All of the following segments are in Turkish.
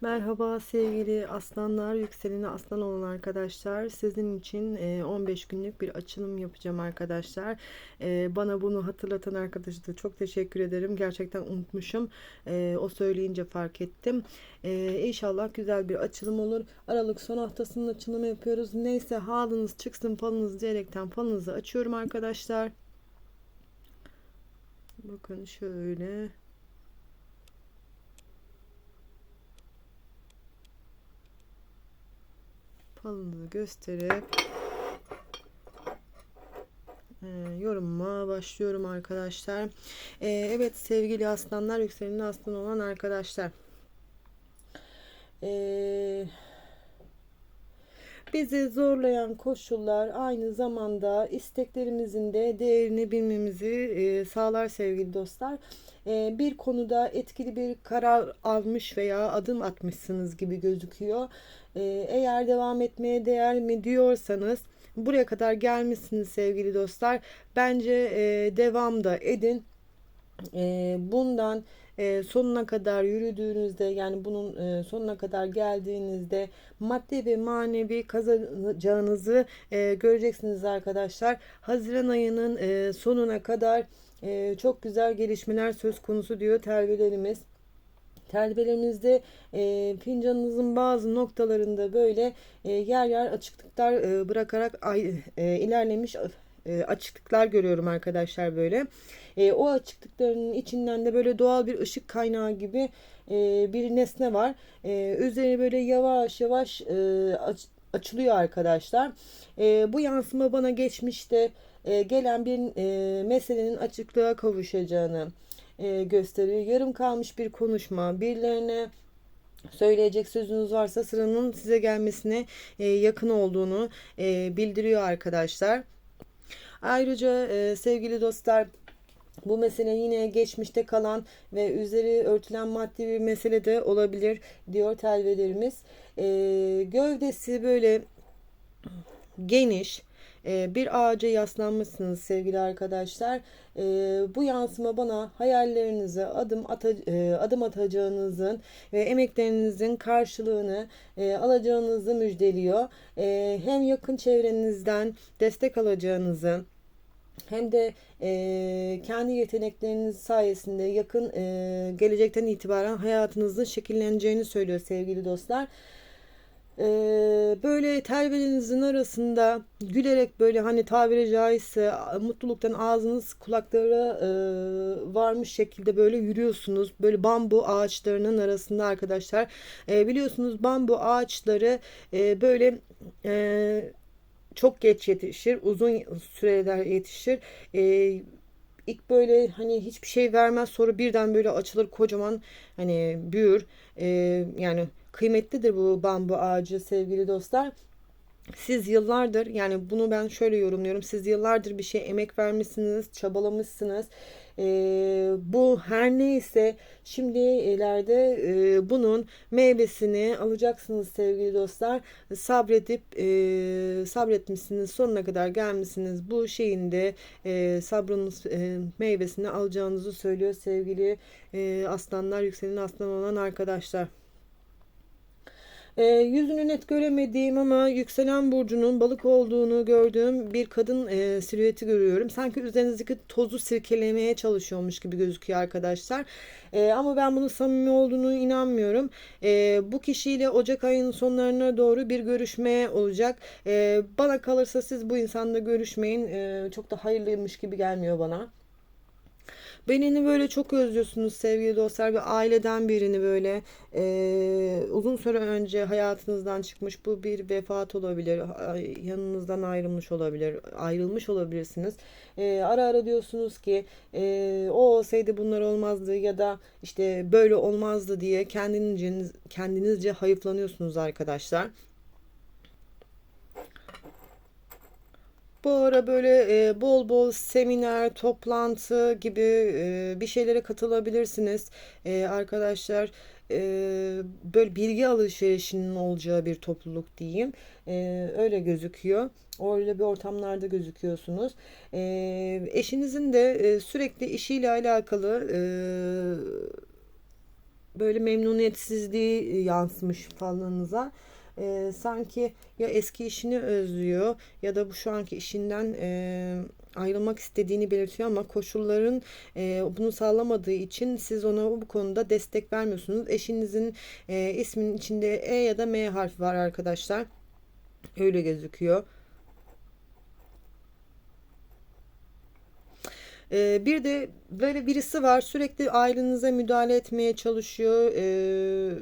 Merhaba sevgili aslanlar, yükseleni aslan olan arkadaşlar. Sizin için e, 15 günlük bir açılım yapacağım arkadaşlar. E, Bana bunu hatırlatan arkadaşa da çok teşekkür ederim. Gerçekten unutmuşum. E, O söyleyince fark ettim. E, İnşallah güzel bir açılım olur. Aralık son haftasının açılımı yapıyoruz. Neyse halınız çıksın falınız diyerekten falınızı açıyorum arkadaşlar. Bakın şöyle. Falınızı gösterip e, yorumuma başlıyorum arkadaşlar. E, evet sevgili aslanlar, yükselenin aslan olan arkadaşlar. E, bizi zorlayan koşullar aynı zamanda isteklerimizin de değerini bilmemizi e, sağlar sevgili dostlar. E, bir konuda etkili bir karar almış veya adım atmışsınız gibi gözüküyor. E, eğer devam etmeye değer mi diyorsanız buraya kadar gelmişsiniz sevgili dostlar. Bence devam da edin. Bundan e, sonuna kadar yürüdüğünüzde yani bunun e, sonuna kadar geldiğinizde maddi ve manevi kazanacağınızı e, göreceksiniz arkadaşlar. Haziran ayının sonuna kadar çok güzel gelişmeler söz konusu diyor terbiyelerimiz. Terbiyelerimizde e, fincanınızın bazı noktalarında böyle e, yer yer açıklıklar e, bırakarak ay, e, ilerlemiş e, açıklıklar görüyorum arkadaşlar böyle. E, o açıklıkların içinden de böyle doğal bir ışık kaynağı gibi e, bir nesne var. E, üzeri böyle yavaş yavaş e, aç, açılıyor arkadaşlar. E, bu yansıma bana geçmişte e, gelen bir e, meselenin açıklığa kavuşacağını e, gösteriyor. Yarım kalmış bir konuşma, birilerine söyleyecek sözünüz varsa sıranın size gelmesine e, yakın olduğunu e, bildiriyor arkadaşlar. Ayrıca e, sevgili dostlar bu mesele yine geçmişte kalan ve üzeri örtülen maddi bir mesele de olabilir diyor telvelerimiz. E, gövdesi böyle geniş e, bir ağaca yaslanmışsınız sevgili arkadaşlar. E, bu yansıma bana hayallerinize adım ata, e, adım atacağınızın ve emeklerinizin karşılığını e, alacağınızı müjdeliyor. E, hem yakın çevrenizden destek alacağınızı hem de e, kendi yetenekleriniz sayesinde yakın e, gelecekten itibaren hayatınızın şekilleneceğini söylüyor sevgili dostlar. E, böyle terbiyenizin arasında gülerek böyle hani tabiri caizse mutluluktan ağzınız kulaklara e, varmış şekilde böyle yürüyorsunuz. Böyle bambu ağaçlarının arasında arkadaşlar. E, biliyorsunuz bambu ağaçları e, böyle e, çok geç yetişir, uzun süreler yetişir. Ee, ilk böyle hani hiçbir şey vermez sonra birden böyle açılır kocaman hani büyür. Ee, yani kıymetlidir bu bambu ağacı sevgili dostlar. Siz yıllardır yani bunu ben şöyle yorumluyorum. Siz yıllardır bir şey emek vermişsiniz, çabalamışsınız. Ee, bu her neyse şimdi ileride e, bunun meyvesini alacaksınız sevgili dostlar. Sabredip e, sabretmişsiniz sonuna kadar gelmişsiniz. Bu şeyin de e, sabrınız e, meyvesini alacağınızı söylüyor sevgili e, aslanlar yükselen aslan olan arkadaşlar. E, yüzünü net göremediğim ama yükselen burcunun balık olduğunu gördüğüm bir kadın e, silüeti görüyorum. Sanki üzerinizdeki tozu sirkelemeye çalışıyormuş gibi gözüküyor arkadaşlar. E, ama ben bunun samimi olduğunu inanmıyorum. E, bu kişiyle Ocak ayının sonlarına doğru bir görüşme olacak. E, bana kalırsa siz bu insanla görüşmeyin. E, çok da hayırlıymış gibi gelmiyor bana. Benini böyle çok özlüyorsunuz sevgili dostlar. Ve aileden birini böyle e, uzun süre önce hayatınızdan çıkmış bu bir vefat olabilir yanınızdan ayrılmış olabilir ayrılmış olabilirsiniz. E, ara ara diyorsunuz ki e, o olsaydı bunlar olmazdı ya da işte böyle olmazdı diye kendinizce, kendinizce hayıflanıyorsunuz arkadaşlar Bu ara böyle e, bol bol seminer, toplantı gibi e, bir şeylere katılabilirsiniz e, arkadaşlar. E, böyle bilgi alışverişinin olacağı bir topluluk diyeyim. E, öyle gözüküyor. Öyle bir ortamlarda gözüküyorsunuz. E, eşinizin de e, sürekli işiyle alakalı e, böyle memnuniyetsizliği yansımış falınıza. E, sanki ya eski işini özlüyor ya da bu şu anki işinden e, ayrılmak istediğini belirtiyor ama koşulların e, bunu sağlamadığı için siz ona bu konuda destek vermiyorsunuz. Eşinizin e, isminin içinde E ya da M harfi var arkadaşlar. Öyle gözüküyor. Ee, bir de böyle birisi var sürekli ailenize müdahale etmeye çalışıyor. Ee,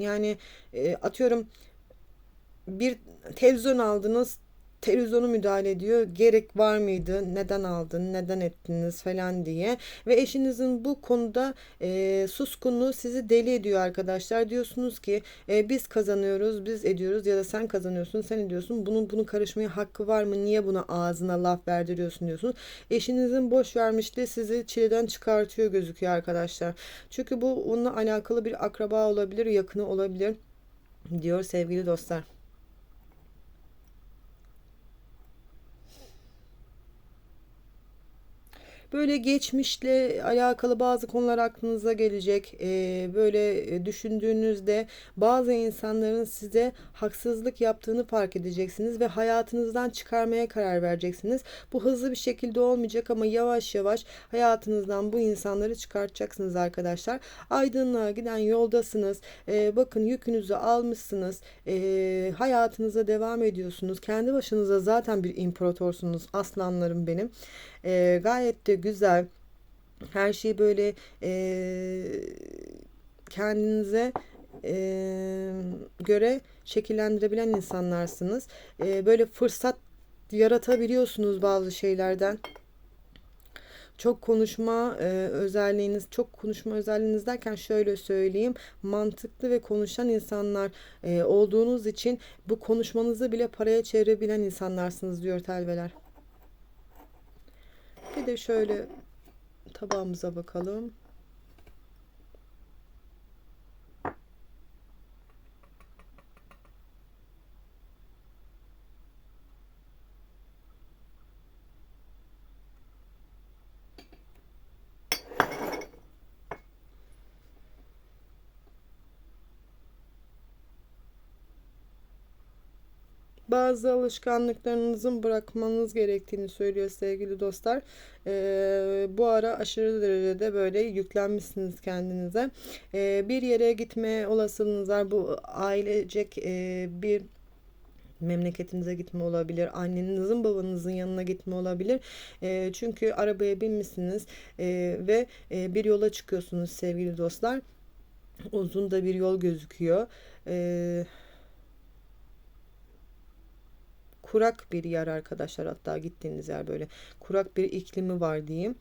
yani e, atıyorum bir televizyon aldınız televizyonu müdahale ediyor. Gerek var mıydı? Neden aldın? Neden ettiniz falan diye. Ve eşinizin bu konuda e, suskunluğu sizi deli ediyor arkadaşlar. Diyorsunuz ki e, biz kazanıyoruz, biz ediyoruz ya da sen kazanıyorsun, sen ediyorsun. Bunun bunu karışmaya hakkı var mı? Niye buna ağzına laf verdiriyorsun diyorsunuz. Eşinizin boş vermişliği sizi çileden çıkartıyor gözüküyor arkadaşlar. Çünkü bu onunla alakalı bir akraba olabilir, yakını olabilir diyor sevgili dostlar. Böyle geçmişle alakalı bazı konular aklınıza gelecek. Ee, böyle e, düşündüğünüzde bazı insanların size haksızlık yaptığını fark edeceksiniz ve hayatınızdan çıkarmaya karar vereceksiniz. Bu hızlı bir şekilde olmayacak ama yavaş yavaş hayatınızdan bu insanları çıkartacaksınız arkadaşlar. Aydınlığa giden yoldasınız. Ee, bakın yükünüzü almışsınız. Ee, hayatınıza devam ediyorsunuz. Kendi başınıza zaten bir imparatorsunuz aslanlarım benim. Ee, gayet de güzel. Her şeyi böyle e, kendinize e, göre şekillendirebilen insanlarsınız. E, böyle fırsat yaratabiliyorsunuz bazı şeylerden. Çok konuşma e, özelliğiniz, çok konuşma özelliğiniz derken şöyle söyleyeyim. Mantıklı ve konuşan insanlar e, olduğunuz için bu konuşmanızı bile paraya çevirebilen insanlarsınız diyor telveler. De şöyle tabağımıza bakalım. Bazı alışkanlıklarınızın bırakmanız gerektiğini söylüyor sevgili dostlar. Ee, bu ara aşırı derecede böyle yüklenmişsiniz kendinize. Ee, bir yere gitme olasılığınız var. Bu ailecek e, bir memleketinize gitme olabilir. Annenizin babanızın yanına gitme olabilir. E, çünkü arabaya binmişsiniz e, ve e, bir yola çıkıyorsunuz sevgili dostlar. Uzun da bir yol gözüküyor. Eee kurak bir yer arkadaşlar hatta gittiğiniz yer böyle kurak bir iklimi var diyeyim.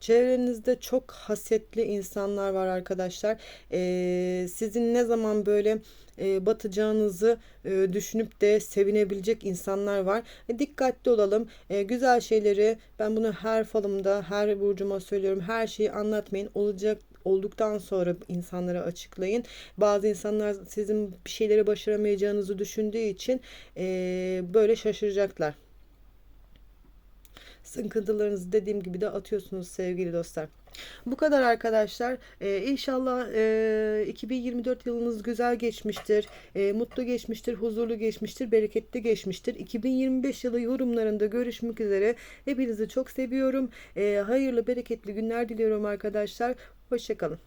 Çevrenizde çok hasetli insanlar var arkadaşlar. Ee, sizin ne zaman böyle e, batacağınızı e, düşünüp de sevinebilecek insanlar var. E, dikkatli olalım. E, güzel şeyleri ben bunu her falımda, her burcuma söylüyorum. Her şeyi anlatmayın. Olacak olduktan sonra insanlara açıklayın. Bazı insanlar sizin bir şeyleri başaramayacağınızı düşündüğü için e, böyle şaşıracaklar. Sıkıntılarınızı dediğim gibi de atıyorsunuz sevgili dostlar. Bu kadar arkadaşlar. Ee, inşallah e, 2024 yılınız güzel geçmiştir. E, mutlu geçmiştir, huzurlu geçmiştir, bereketli geçmiştir. 2025 yılı yorumlarında görüşmek üzere. Hepinizi çok seviyorum. E, hayırlı, bereketli günler diliyorum arkadaşlar. Hoşçakalın.